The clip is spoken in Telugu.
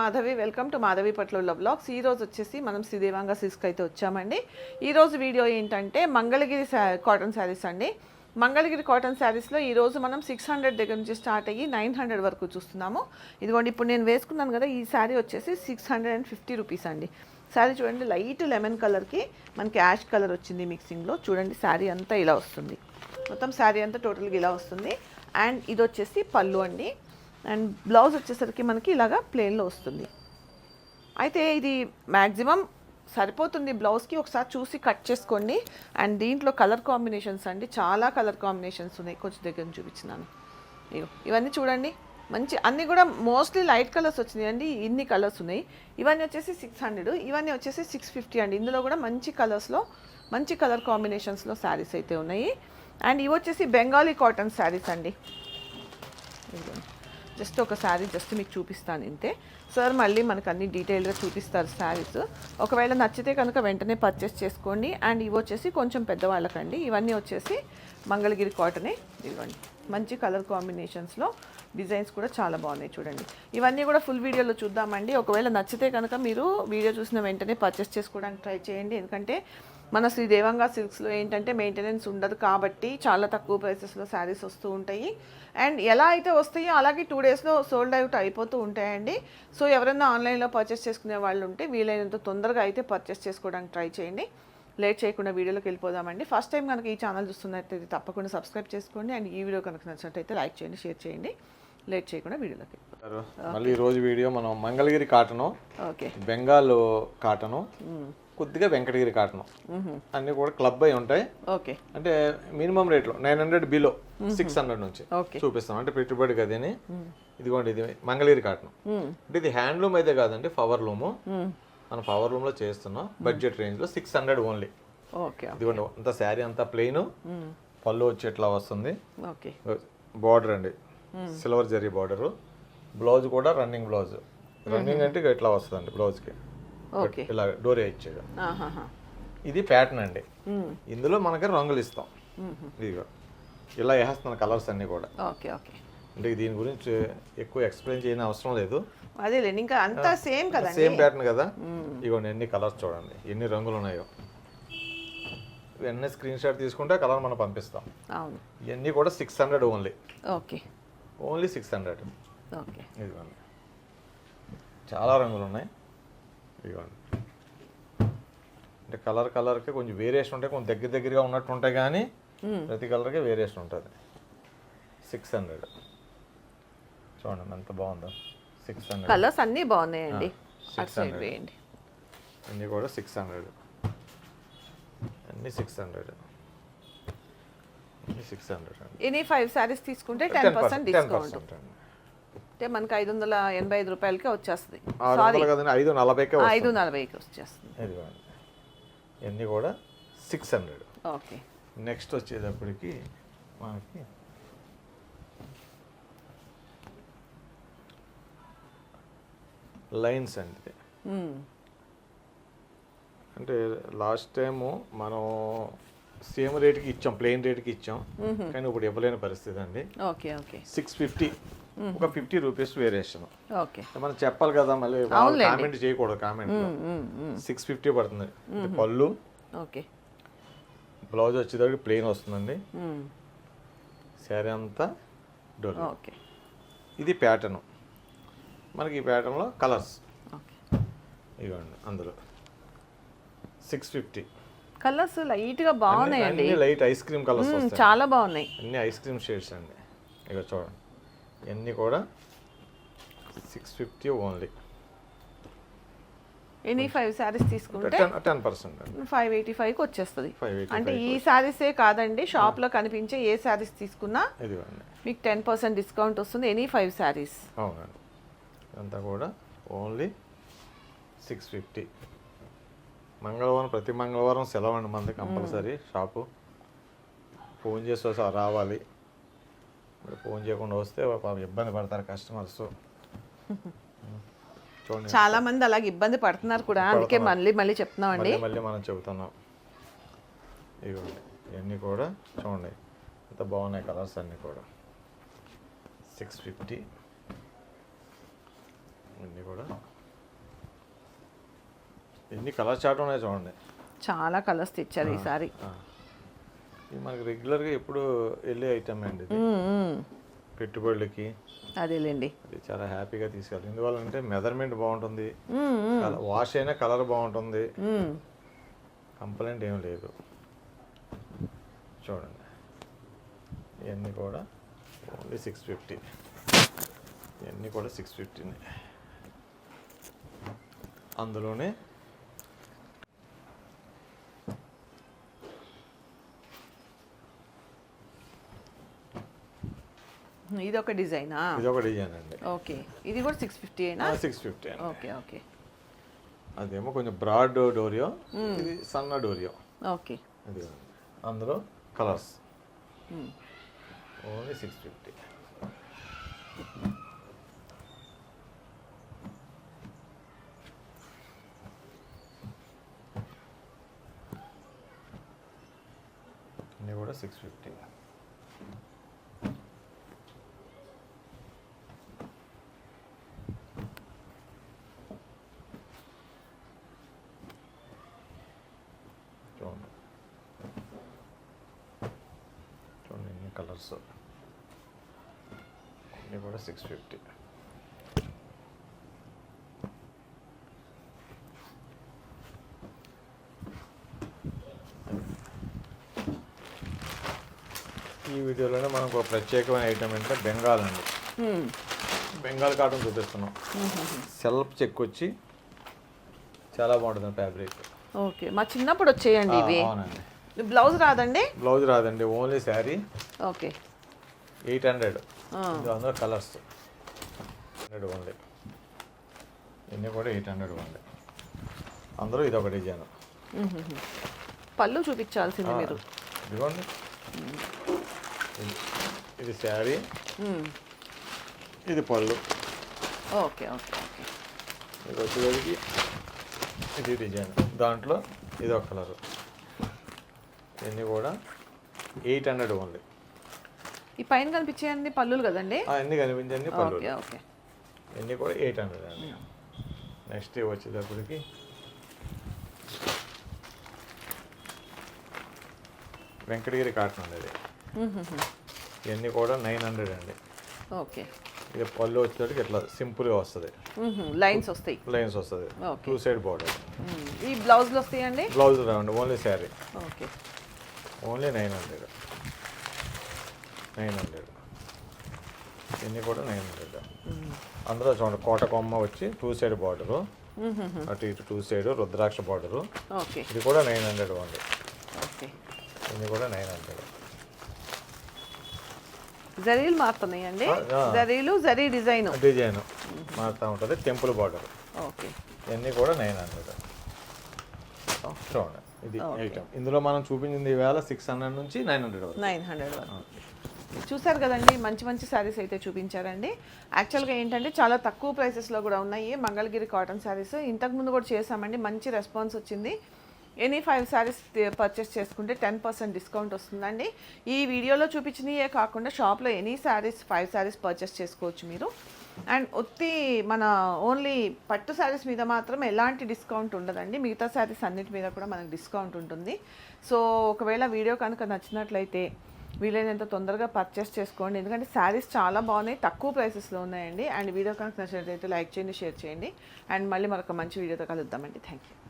మాధవి వెల్కమ్ టు మాధవి పట్ల బ్లాగ్స్ ఈ రోజు వచ్చేసి మనం శ్రీదేవాంగ సిస్క్ అయితే వచ్చామండి. ఈరోజు వీడియో ఏంటంటే మంగళగిరి కాటన్ శారీస్ అండి. మంగళగిరి కాటన్ శారీస్లో ఈరోజు మనం సిక్స్ హండ్రెడ్ దగ్గర నుంచి స్టార్ట్ అయ్యి నైన్ హండ్రెడ్ వరకు చూస్తున్నాము. ఇదిగోండి ఇప్పుడు నేను వేసుకున్నాను కదా ఈ శారీ వచ్చేసి six hundred and fifty rupees అండి. శారీ చూడండి లైట్ లెమన్ కలర్కి మనకి యాష్ కలర్ వచ్చింది మిక్సింగ్లో. చూడండి శారీ అంతా ఇలా వస్తుంది. మొత్తం శారీ అంతా టోటల్గా ఇలా వస్తుంది. అండ్ ఇది వచ్చేసి పళ్ళు అండి. అండ్ బ్లౌజ్ వచ్చేసరికి మనకి ఇలాగా ప్లెయిన్లో వస్తుంది. అయితే ఇది మ్యాక్సిమం సరిపోతుంది బ్లౌజ్కి. ఒకసారి చూసి కట్ చేసుకోండి. అండ్ దీంట్లో కలర్ కాంబినేషన్స్ అండి. చాలా కలర్ కాంబినేషన్స్ ఉన్నాయి. కొంచెం దగ్గర నుంచి చూపించినాను. ఇవన్నీ చూడండి. మంచి అన్నీ కూడా మోస్ట్లీ లైట్ కలర్స్ వచ్చినాయి అండి ఇన్ని కలర్స్ ఉన్నాయి. ఇవన్నీ వచ్చేసి సిక్స్ హండ్రెడ్ ఇవన్నీ వచ్చేసి సిక్స్ ఫిఫ్టీ అండి. ఇందులో కూడా మంచి కలర్స్లో మంచి కలర్ కాంబినేషన్స్లో శారీస్ అయితే ఉన్నాయి. అండ్ ఇవి వచ్చేసి బెంగాలీ కాటన్ శారీస్ అండి. జస్ట్ ఒక శారీ జస్ట్ మీకు చూపిస్తాను ఇంతే. సార్ మళ్ళీ మనకు అన్ని డీటెయిల్గా చూపిస్తారు శారీస్ ఒకవేళ నచ్చితే కనుక వెంటనే పర్చేస్ చేసుకోండి. అండ్ ఇవి వచ్చేసి కొంచెం పెద్దవాళ్ళకండి. ఇవన్నీ వచ్చేసి మంగళగిరి కాటనే ఇవ్వండి. మంచి కలర్ కాంబినేషన్స్లో డిజైన్స్ కూడా చాలా బాగున్నాయి చూడండి. ఇవన్నీ కూడా ఫుల్ వీడియోలో చూద్దామండి. ఒకవేళ నచ్చితే కనుక మీరు వీడియో చూసిన వెంటనే పర్చేస్ చేసుకోవడానికి ట్రై చేయండి. ఎందుకంటే మన శ్రీ దేవంగా సిల్క్స్లో ఏంటంటే మెయింటెనెన్స్ ఉండదు కాబట్టి చాలా తక్కువ ప్రైసెస్లో శారీస్ వస్తూ ఉంటాయి. అండ్ ఎలా అయితే వస్తాయో అలాగే టూ డేస్లో సోల్డ్ అవుట్ అయిపోతూ ఉంటాయండి. సో ఎవరైనా ఆన్లైన్లో పర్చేస్ చేసుకునే వాళ్ళు ఉంటే వీలైనంత తొందరగా అయితే పర్చేస్ చేసుకోవడానికి ట్రై చేయండి. లేట్ చేయకుండా వీడియోలోకి వెళ్ళిపోదామండి. ఫస్ట్ టైం కనుక ఈ ఛానల్ చూస్తున్నట్టయితే తప్పకుండా సబ్స్క్రైబ్ చేసుకోండి. అండ్ ఈ వీడియో కనుక నచ్చినట్టయితే లైక్ చేయండి షేర్ చేయండి. లేట్ చేయకుండా వీడియోలోకి మళ్ళీ ఈ రోజు వీడియో మనం Mangalagiri cotton okay Bengal cotton కొద్దిగా వెంకటగిరి కాటను. అన్ని కూడా క్లబ్ అయి ఉంటాయి. ఓకే. అంటే మినిమం రేట్లో nine hundred below six hundred నుంచి చూపిస్తాం. అంటే పెట్టుబడి గదిని ఇదిగోండి ఇది మంగళగిరి కాటన్. అంటే ఇది హ్యాండ్లూమ్ అయితే కాదండి పవర్ లూము. మనం పవర్ లూమ్లో చేస్తున్నాం బడ్జెట్ రేంజ్లో సిక్స్ హండ్రెడ్ ఓన్లీ. ఓకే ఇదిగోండి అంత శారీ అంతా ప్లెయిన్. పళ్ళు వచ్చి ఇట్లా వస్తుంది? ఓకే. బార్డర్ అండి. Silver zari border. బ్లౌజ్ కూడా రన్నింగ్ బ్లౌజ్. రన్నింగ్ అంటే ఇట్లా వస్తుందండి బ్లౌజ్కి? ఇలా డోరీ ఆహాహా. ఇది ప్యాటర్న్ అండి. ఇందులో మనకి రంగులు ఇస్తాం. ఇదిగో. ఇలా వేస్తున్నాను కలర్స్ అన్నీ కూడా. Okay okay. అంటే దీని గురించి ఎక్కువ ఎక్స్ప్లెయిన్ చేయని అవసరం లేదు. అదేలేండి ఇంకా అంతా సేమ్ కదండి. సేమ్ ప్యాటర్న్ కదా. ఇగోండి ఎన్ని కలర్స్ చూడండి. ఎన్ని రంగులు ఉన్నాయో. ఇవన్నీ స్క్రీన్ షాట్ తీసుకుంటే కలర్ మనం పంపిస్తాం. అవును. ఇవన్నీ కూడా six hundred only okay. Only six hundred okay. ఇదిగోండి. చాలా రంగులు ఉన్నాయి. ఇదిగోండి అంటే కలర్ కలర్కి కొంచెం వేరియేషన్ ఉంటాయి కొంచెం దగ్గర దగ్గరగా ఉన్నట్టు ఉంటాయి కానీ ప్రతి కలర్కి వేరియేషన్ ఉంటుంది. సిక్స్ హండ్రెడ్ చూడండి ఎంత బాగుందో. సిక్స్ హండ్రెడ్ కలర్స్ అన్నీ బాగున్నాయండి. hundred. వేయండి. అన్నీ కూడా సిక్స్ హండ్రెడ్ అన్నీ six hundred six hundred any five sarees తీసుకుంటే టెన్ పర్సెంట్ డిస్కౌంట్ అంటే మనకి ఐదు వందల ఎనభై ఐదు రూపాయలకే వచ్చేస్తుంది. ఐదు నలభైకే. ఐదు నలభైకి వచ్చేస్తుంది. ఇవన్నీ కూడా సిక్స్ హండ్రెడ్ ఓకే. నెక్స్ట్ వచ్చేటప్పటికి మనకి లైన్స్ అండి. అంటే లాస్ట్ టైము మనం సేమ్ రేట్కి ఇచ్చాం ప్లెయిన్ రేట్కి ఇచ్చాం. కానీ ఇప్పుడు ఇవ్వలేని పరిస్థితి అండి. Okay okay. సిక్స్ ఫిఫ్టీ ఒక ఫిఫ్టీ రూపీస్ వేరియేషన్ ఓకే. మనం చెప్పాలి కదా మళ్ళీ కామెంట్ చేయకూడదు కామెంట్ సిక్స్ ఫిఫ్టీ పడుతుంది. పళ్ళు. ఓకే. బ్లౌజ్ వచ్చేటప్పటికి ప్లెయిన్ వస్తుందండి. శారీ అంతా డోర్ ఓకే. ఇది ప్యాటర్న్ మనకి ఈ ప్యాటర్న్లో కలర్స్ ఇవ్వండి అందులో. సిక్స్ ఫిఫ్టీ కలర్స్ లైట్గా బాగున్నాయండి. అన్ని లైట్ ఐస్ క్రీమ్ కలర్స్ చాలా బాగున్నాయి. అన్ని ఐస్ క్రీమ్ షేడ్స్ అండి. ఇక చూడండి. ఇవన్నీ కూడా six fifty only any five sarees తీసుకుంటే టెన్ పర్సెంట్ ఫైవ్ ఎయిటీ ఫైవ్కి వచ్చేస్తుంది. అంటే ఈ శారీసే కాదండి షాప్లో కనిపించే ఏ శారీస్ తీసుకున్నా ఇదిగోండి. మీకు టెన్ పర్సెంట్ డిస్కౌంట్ వస్తుంది ఎనీ ఫైవ్ శారీస్ అవునండి. ఇదంతా కూడా ఓన్లీ సిక్స్ ఫిఫ్టీ మంగళవారం ప్రతి మంగళవారం సెలవు అండి మనది కంపల్సరీ షాపు. ఫోన్ చేసి రావాలి. ఫోన్ చేయకుండా వస్తే ఇబ్బంది పడతారు కస్టమర్స్. చూడండి. చాలా మంది అలాగే ఇబ్బంది పడుతున్నారు కూడా. అందుకే మళ్ళీ మళ్ళీ చెప్తున్నామండి. మళ్ళీ మళ్ళీ మనం చెబుతున్నాం. ఇదిగోండి ఇవన్నీ కూడా చూడండి. ఎంత బాగున్నాయి కలర్స్ అన్నీ కూడా. సిక్స్ ఫిఫ్టీ ఇవన్నీ కూడా ఎన్ని కలర్ చార్ట్ ఉన్నాయి చూడండి. చాలా కలర్స్ తెచ్చారు ఈసారి. ఇది మనకి రెగ్యులర్గా ఎప్పుడు వెళ్ళే ఐటమ్ అండి. పెట్టుబడులకి. అదేలేండి. అది చాలా హ్యాపీగా తీసుకెళ్ళాలి ఎందువల్ల అంటే మెజర్మెంట్ బాగుంటుంది వాష్ అయినా కలర్ బాగుంటుంది. కంప్లైంట్ ఏం లేదు. చూడండి. ఇవన్నీ కూడా ఓన్లీ సిక్స్ ఫిఫ్టీ ఇవన్నీ కూడా సిక్స్ ఫిఫ్టీనే అందులోనే ఇది ఒక డిజైనా? ఇది ఒక డిజైన్ అండి. ఓకే. ఇది కూడా సిక్స్ ఫిఫ్టీ అయినా సిక్స్ ఫిఫ్టీ ఓకే ఓకే. అదేమో కొంచెం బ్రాడ్ డోరియో ఇది సన్న డోరియో. ఓకే. అది అందులో కలర్స్. ఓన్లీ సిక్స్ ఫిఫ్టీ కూడా సిక్స్ ఫిఫ్టీ చూడండి చూడండి ఇన్ని కలర్స్ ఇన్ని కూడా సిక్స్ ఫిఫ్టీ ఈ వీడియోలోనే మనకు ఒక ప్రత్యేకమైన ఐటమ్ అంటే బెంగాల్ అండి. బెంగాల్ కాటన్ చూపిస్తున్నాం. సెల్ఫ్ చెక్ వచ్చి చాలా బాగుంటుంది ఫ్యాబ్రిక్ ఓకే. మా చిన్నప్పుడు వచ్చేయండి ఇవి. అవునండి. బ్లౌజ్ రాదండి? బ్లౌజ్ రాదండి only saree. Okay. Eight hundred. అందులో కలర్స్. Hundred only. ఇన్ని కూడా ఎయిట్ హండ్రెడ్ ఓన్లీ. అందులో ఇది ఒక డిజైన్. పళ్ళు చూపించాల్సింది మీరు. ఇదిగోండి. ఇది- శారీ. ఇది పళ్ళు. Okay okay okay. ఇది వచ్చేసరికి ఇది డిజైన్. దాంట్లో ఇది ఒక కలరు. ఇవన్నీ కూడా ఎయిట్ హండ్రెడ్ ఓన్లీ. ఈ పైన కనిపించేయండి పళ్ళులు కదండి? అన్నీ కనిపించండి పళ్ళు ఓకే ఇవన్నీ కూడా ఎయిట్ హండ్రెడ్ అండి. నెక్స్ట్ వచ్చేటప్పటికి వెంకటగిరి కాటన్ అండి ఇది. ఇవన్నీ కూడా నైన్ హండ్రెడ్ అండి. ఓకే. ఇది పళ్ళు వచ్చేటప్పటికి ఇట్లా సింపుల్గా వస్తుంది. లైన్స్ వస్తాయి. లైన్స్ వస్తుంది. Two side border. ఈ బ్లౌజ్లు వస్తాయండి? బ్లౌజ్ రావండి only saree. Okay. Only nine hundred. Nine hundred. ఇవన్నీ కూడా నైన్ హండ్రెడ్. అందులో చూడండి కోట కొమ్మ వచ్చి టూ సైడ్ బార్డరు. అటు ఇటు టూ సైడ్ రుద్రాక్ష బార్డరు. ఇది కూడా నైన్ హండ్రెడ్ ఓకే. ఇది కూడా నైన్ హండ్రెడ్. జరీలు మారుతున్నాయండి. జరీలు జరీ డిజైన్. డిజైన్. మారుతూ ఉంటుంది టెంపుల్ బార్డర్. ఓకే. ఇవన్నీ కూడా నైన్ హండ్రెడ్. చూడండి. ఇది. ఐటమ్. ఇందులో మనం చూపించింది ఈవేళ సిక్స్ హండ్రెడ్ నుంచి నైన్ హండ్రెడ్ వరకు. నైన్ హండ్రెడ్ వరకు. చూసారు కదండి మంచి మంచి శారీస్ అయితే చూపించారండి. యాక్చువల్గా ఏంటంటే చాలా తక్కువ ప్రైసెస్లో కూడా ఉన్నాయి మంగళగిరి కాటన్ శారీస్ ఇంతకుముందు కూడా చేసామండి మంచి రెస్పాన్స్ వచ్చింది. ఎనీ ఫైవ్ శారీస్ పర్చేస్ చేసుకుంటే టెన్ పర్సెంట్ డిస్కౌంట్ వస్తుందండి. ఈ వీడియోలో చూపించినయే కాకుండా షాప్లో any sarees five sarees purchase చేసుకోవచ్చు మీరు. అండ్ ఒత్తి మన ఓన్లీ పట్టు శారీస్ మీద మాత్రం ఎలాంటి డిస్కౌంట్ ఉండదండి. మిగతా శారీస్ అన్నిటి మీద కూడా మనకు డిస్కౌంట్ ఉంటుంది. సో ఒకవేళ వీడియో కనుక నచ్చినట్లయితే వీలైనంత తొందరగా పర్చేస్ చేసుకోండి. ఎందుకంటే శారీస్ చాలా బాగున్నాయి తక్కువ ప్రైసెస్లో ఉన్నాయండి. అండ్ వీడియో కనుక నచ్చినట్లయితే లైక్ చేయండి షేర్ చేయండి. అండ్ మళ్ళీ మరొక మంచి వీడియోతో కలుద్దామండి. Thank you